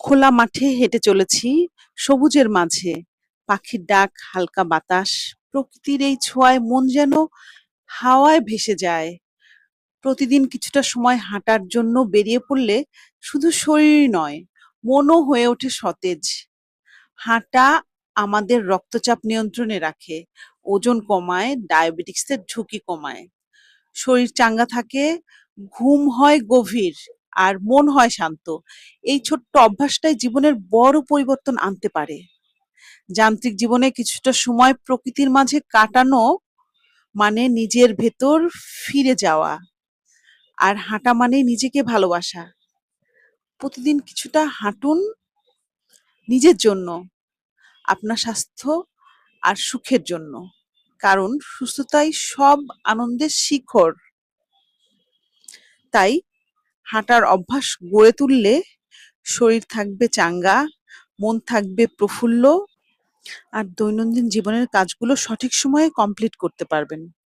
খোলা মাঠে হেঁটে চলেছি, সবুজের মাঝে। পাখির ডাক, হালকা বাতাস, প্রকৃতির এই ছোঁয়ায় মন যেন হাওয়ায় ভেসে যায়। প্রতিদিন কিছুটা সময় হাঁটার জন্য বেরিয়ে পড়লে শুধু শরীর নয়, মনও হয়ে ওঠে সতেজ। হাঁটা আমাদের রক্তচাপ নিয়ন্ত্রণে রাখে, ওজন কমায়, ডায়াবেটিক্সের ঝুঁকি কমায়। শরীর চাঙ্গা থাকে, ঘুম হয় গভীর। আর মন হয় শান্ত। এই ছোট্ট অভ্যাসটাই জীবনের বড় পরিবর্তন আনতে পারে। যান্ত্রিক জীবনে কিছুটা সময় প্রকৃতির মাঝে কাটানো মানে নিজের ভেতর ফিরে যাওয়া আর হাঁটা মানে নিজেকে ভালোবাসা। প্রতিদিন কিছুটা হাঁটুন নিজের জন্য, আপনার স্বাস্থ্য আর সুখের জন্য। কারণ সুস্থতাই সব আনন্দের শিখর। তাই হাঁটার অভ্যাস গড়ে তুললে শরীর থাকবে চাঙ্গা, মন থাকবে প্রফুল্ল, আর দৈনন্দিন জীবনের কাজগুলো সঠিক সময়ে কমপ্লিট করতে পারবেন।